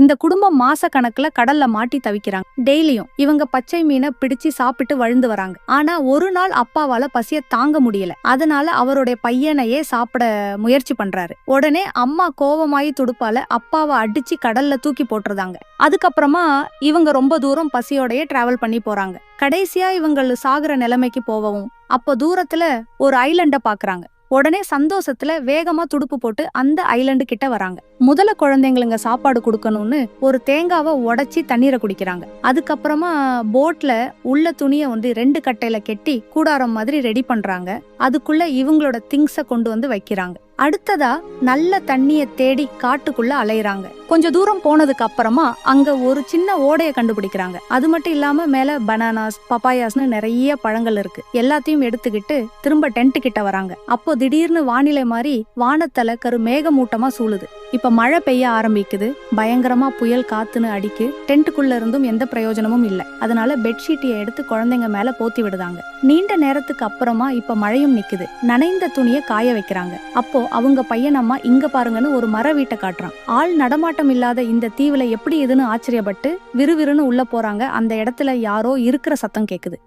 இந்த குடும்பம் மாச கணக்குல கடல்ல மாட்டி தவிக்கிறாங்க. டெய்லியும் இவங்க பச்சை மீனை பிடிச்சு சாப்பிட்டு வழுந்து வராங்க. ஆனா ஒரு நாள் அப்பாவால பசிய தாங்க முடியல. அதனால அவருடைய பையனையே சாப்பிட முயற்சி பண்றாரு. உடனே அம்மா கோவமாயி துடுப்பால அப்பாவை அடிச்சு கடல்ல தூக்கி போட்டுருதாங்க. அதுக்கப்புறமா இவங்க ரொம்ப தூரம் பசியோடயே டிராவல் பண்ணி போறாங்க. கடைசியா இவங்க சாகுற நிலைமைக்கு போகவும் அப்போ தூரத்துல ஒரு ஐலண்ட பாக்குறாங்க. உடனே சந்தோஷத்துல வேகமா துடுப்பு போட்டு அந்த ஐலண்டு கிட்ட வராங்க. முதல்ல குழந்தைங்களுங்க சாப்பாடு கொடுக்கணும்னு ஒரு தேங்காவை உடைச்சி தண்ணீரை குடிக்கிறாங்க. அதுக்கப்புறமா போட்ல உள்ள துணியை வந்து ரெண்டு கட்டையில கெட்டி கூடாரம் மாதிரி ரெடி பண்றாங்க. அதுக்குள்ள இவங்களோட திங்ஸை கொண்டு வந்து வைக்கிறாங்க. அடுத்ததா நல்ல தண்ணிய தேடி காட்டுக்குள்ள அலையிறாங்க. கொஞ்ச தூரம் போனதுக்கு அப்புறமா அங்க ஒரு சின்ன ஓடைய கண்டுபிடிக்கிறாங்க. அது மட்டும் இல்லாம மேல பனானாஸ் பப்பாயாஸ்னு நிறைய பழங்கள் இருக்கு. எல்லாத்தையும் எடுத்துக்கிட்டு திரும்ப டென்ட் கிட்ட வராங்க. அப்போ திடீர்னு வானிலை மாதிரி வானத்தல கரு மேகமூட்டமா சூழுது. இப்ப மழை பெய்ய ஆரம்பிக்குது. பயங்கரமா புயல் காத்துன்னு அடிக்கு. டென்ட்டுக்குள்ள இருந்தும் எந்த பிரயோஜனமும் இல்ல. அதனால பெட்ஷீட்டை எடுத்து குழந்தைங்க மேல போத்தி விடுதாங்க. நீண்ட நேரத்துக்கு அப்புறமா இப்ப மழையும் நிக்குது. நனைந்த துணியை காய வைக்கிறாங்க. அப்போ அவங்க பையனம்மா இங்க பாருங்கன்னு ஒரு மர வீட்டை காட்டுறான். ஆள் நடமாட்டம் இல்லாத இந்த தீவுல எப்படி இதுன்னு ஆச்சரியப்பட்டு விறுவிறுன்னு உள்ள போறாங்க. அந்த இடத்துல யாரோ இருக்கிற சத்தம் கேக்குது.